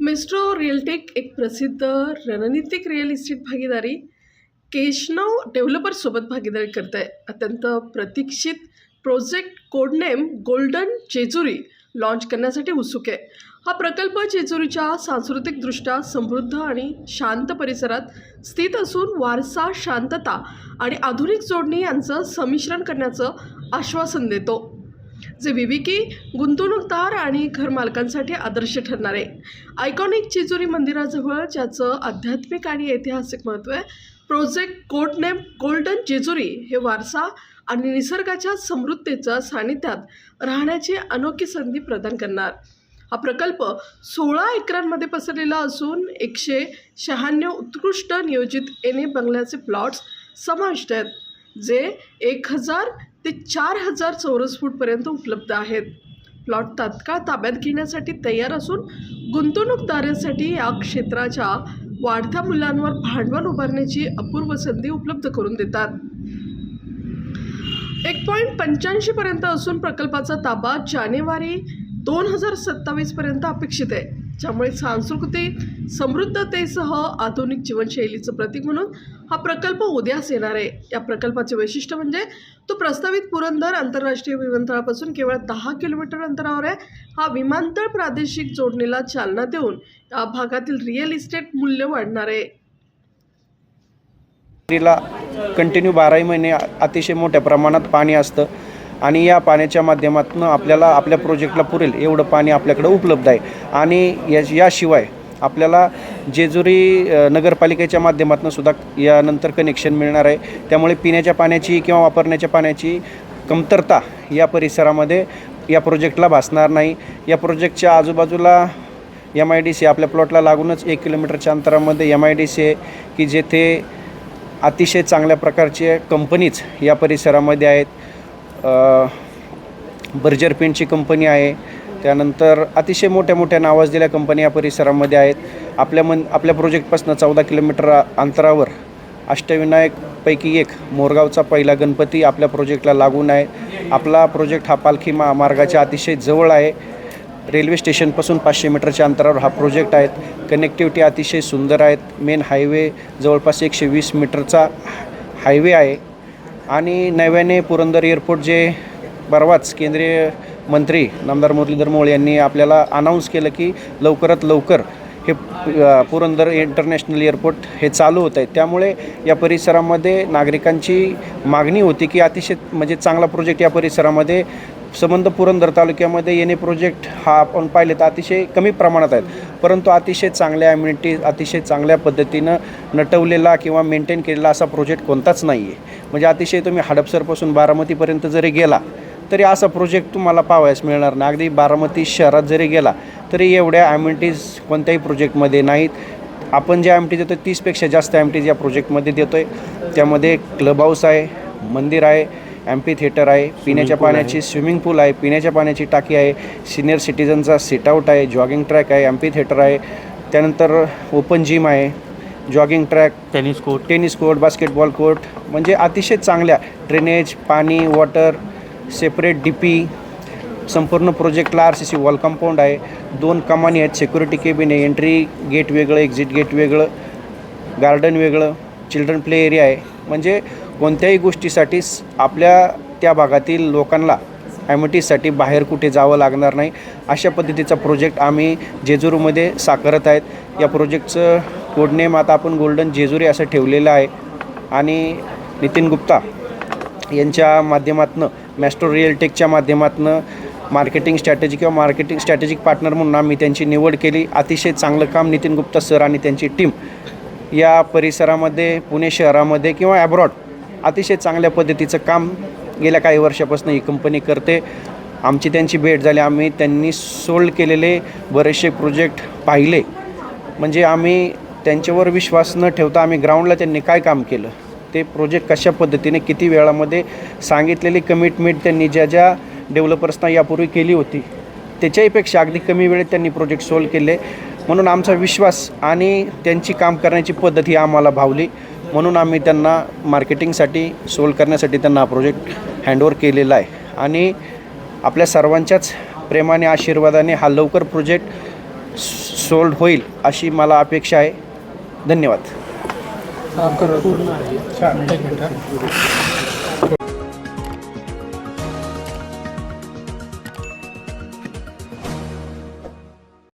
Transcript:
Maestro रिअलटेक एक प्रसिद्ध रणनीतिक रिअल इस्टेट भागीदारी केशनव डेव्हलपर्ससोबत भागीदारी करत आहे अत्यंत प्रतीक्षित project codename golden Jejuri launch करण्यासाठी उत्सुक आहे. हा प्रकल्प जेजुरीच्या सांस्कृतिकदृष्ट्या समृद्ध आणि शांत परिसरात स्थित असून वारसा शांतता आणि आधुनिक जोडणी यांचं संमिश्रण करण्याचं आश्वासन देतो. जे विविकी गुंतवणूकदार आणि घरमालकांसाठी आदर्श ठरणार आहे. आयकॉनिक जेजुरी मंदिराजवळ ज्याचं आध्यात्मिक आणि ऐतिहासिक महत्त्व आहे प्रोजेक्ट कोडनेम गोल्डन जेजुरी हे वारसा आणि निसर्गाच्या समृद्धतेच्या सानिध्यात राहण्याची अनोखी संधी प्रदान करणार. हा प्रकल्प सोळा एकरांमध्ये पसरलेला असून एकशे शहाण्णव उत्कृष्ट नियोजित एने बंगल्याचे प्लॉट्स समाविष्ट आहेत जे एक हजार ते चार हजार चौरस फूटपर्यंत उपलब्ध आहेत. प्लॉट तात्काळ ताब्यात घेण्यासाठी तयार असून गुंतवणूकदारांसाठी या क्षेत्राच्या वाढत्या मूल्यांवर भांडवल उभारण्याची अपूर्व संधी उपलब्ध करून देतात. एक पॉईंट पंच्याऐंशीपर्यंत असून प्रकल्पाचा ताबा जानेवारी दोन हजार सत्तावीसपर्यंत अपेक्षित आहे. ज्यामुळे सांस्कृतिक समृद्धतेसह आधुनिक जीवनशैलीचं प्रतीक म्हणून हा प्रकल्प उद्यास येणार आहे. या प्रकल्पाचे वैशिष्ट्य म्हणजे तो प्रस्तावित पुरंदर आंतरराष्ट्रीय विमानतळापासून केवळ दहा किलोमीटर अंतरावर आहे. हा विमानतळ प्रादेशिक जोडणीला चालना देऊन या भागातील रिअल इस्टेट मूल्य वाढणार आहे. कंटिन्यू बाराही महिने अतिशय मोठ्या प्रमाणात पाणी असतं. आणि या पाण्याच्या माध्यमातून आपल्याला आपल्या प्रोजेक्टला पुरेल एवढं पाणी आपल्याकडं उपलब्ध आहे. आणि या याशिवाय आपल्याला जेजुरी नगरपालिकेच्या माध्यमातून सुद्धा यानंतर कनेक्शन मिळणार आहे. त्यामुळे पिण्याच्या पाण्याची किंवा वापरण्याच्या पाण्याची कमतरता या परिसरामध्ये या प्रोजेक्टला भासणार नाही. या प्रोजेक्टच्या आजूबाजूला एम आय डी सी आपल्या प्लॉटला लागूनच एक किलोमीटरच्या अंतरामध्ये एम आय डी सी आहे की जेथे अतिशय चांगल्या प्रकारचे कंपनीज या परिसरामध्ये आहेत. बर्जर पेंटची कंपनी आहे. त्यानंतर अतिशय मोठ्या मोठ्या नावाजलेल्या कंपनी या परिसरामध्ये आहेत. आपल्या मन आपल्या प्रोजेक्टपासून चौदा किलोमीटर अंतरावर अष्टविनायकपैकी एक मोरगावचा पहिला गणपती आपल्या प्रोजेक्टला लागून आहे. आपला प्रोजेक्ट हा पालखी मा मार्गाच्या अतिशय जवळ आहे. रेल्वे स्टेशनपासून पाचशे मीटरच्या अंतरावर हा प्रोजेक्ट आहेत कनेक्टिव्हिटी अतिशय सुंदर आहेत. मेन हायवे जवळपास एकशे वीस मीटरचा हायवे आहे. आणि नव्याने पुरंदर एअरपोर्ट जे परवाच केंद्रीय मंत्री नामदार मुरलीधर मोळ यांनी आपल्याला अनाऊन्स केलं की लवकरात लवकर हे पुरंदर इंटरनॅशनल एअरपोर्ट हे चालू होत आहे. त्यामुळे या परिसरामध्ये नागरिकांची मागणी होती की अतिशय म्हणजे चांगला प्रोजेक्ट या परिसरामध्ये संबंध पुरंदर तालुक्यामध्ये येणे प्रोजेक्ट हा आपण पाहिले तर अतिशय कमी प्रमाणात आहेत. परंतु अतिशय चांगल्या ॲम्युनिटीज अतिशय चांगल्या पद्धतीनं नटवलेला किंवा मेंटेन केलेला असा प्रोजेक्ट कोणताच नाही आहे म्हणजे अतिशय तुम्ही हडपसरपासून बारामतीपर्यंत जरी गेला तरी असा प्रोजेक्ट तुम्हाला पाहावयास मिळणार नाही. अगदी बारामती शहरात जरी गेला तरी एवढ्या ॲम्युनिटीज कोणत्याही प्रोजेक्टमध्ये नाहीत. आपण ज्या टी देतो तीसपेक्षा जास्त ॲम्युनिटीज या प्रोजेक्टमध्ये देतो आहे त्यामध्ये क्लब हाऊस आहे मंदिर आहे ॲम्पी थिएटर आहे पिण्याच्या पाण्याची स्विमिंग पूल आहे पिण्याच्या पाण्याची टाकी आहे सिनियर सिटीजनचा सिट आऊट आहे जॉगिंग ट्रॅक आहे ॲम्पी थिएटर आहे. त्यानंतर ओपन जिम आहे jogging track tennis court tennis court basketball court म्हणजे अतिशय चांगल्या ड्रेनेज पाणी वॉटर सेपरेट डी पी संपूर्ण प्रोजेक्टला R C C wall compound आहे. दोन कमानी आहेत सिक्युरिटी केबिन आहे एंट्री गेट वेगळं एक्झिट गेट वेगळं गार्डन वेगळं चिल्ड्रन प्ले एरिया आहे. म्हणजे कोणत्याही गोष्टीसाठी आपल्या त्या भागातील लोकांना ॲमिटीसाठी बाहेर कुठे जावं लागणार नाही. अशा पद्धतीचा प्रोजेक्ट आम्ही जेजुरीमध्ये साकारत आहेत. या प्रोजेक्टचं कोडनेम आता आपण गोल्डन जेजुरी असं ठेवलेलं आहे. आणि नितीन गुप्ता यांच्या माध्यमातून मॅस्ट्रो रिअलटेकच्या माध्यमातून मार्केटिंग स्ट्रॅटेजी किंवा मार्केटिंग स्ट्रॅटेजिक पार्टनर म्हणून आम्ही त्यांची निवड केली. अतिशय चांगलं काम नितीन गुप्ता सर आणि त्यांची टीम या परिसरामध्ये पुणे शहरामध्ये किंवा ॲब्रॉड अतिशय चांगल्या पद्धतीचं काम गेल्या काही वर्षापासून ही कंपनी करते. आमची त्यांची भेट झाली. आम्ही त्यांनी सोल्ड केलेले बरेचसे प्रोजेक्ट पाहिले. म्हणजे आम्ही त्यांच्यावर विश्वास न ठेवता आम्ही ग्राउंडला त्यांनी काय काम केलं? ते प्रोजेक्ट कशा पद्धतीने किती वेळामध्ये सांगितलेली कमिटमेंट त्यांनी ज्या ज्या डेव्हलपर्सना यापूर्वी केली होती त्याच्याहीपेक्षा अगदी कमी वेळेत त्यांनी प्रोजेक्ट सोल्व केले. म्हणून आमचा विश्वास आणि त्यांची काम करण्याची पद्धत ही आम्हाला भावली. म्हणून आम्ही त्यांना मार्केटिंगसाठी सोल्व करण्यासाठी त्यांना हा प्रोजेक्ट हँडओव्हर केलेला आहे. आणि आपल्या सर्वांच्याच प्रेमाने आशीर्वादाने हा लवकर प्रोजेक्ट सोल्ड होईल अशी मला अपेक्षा आहे. धन्यवाद.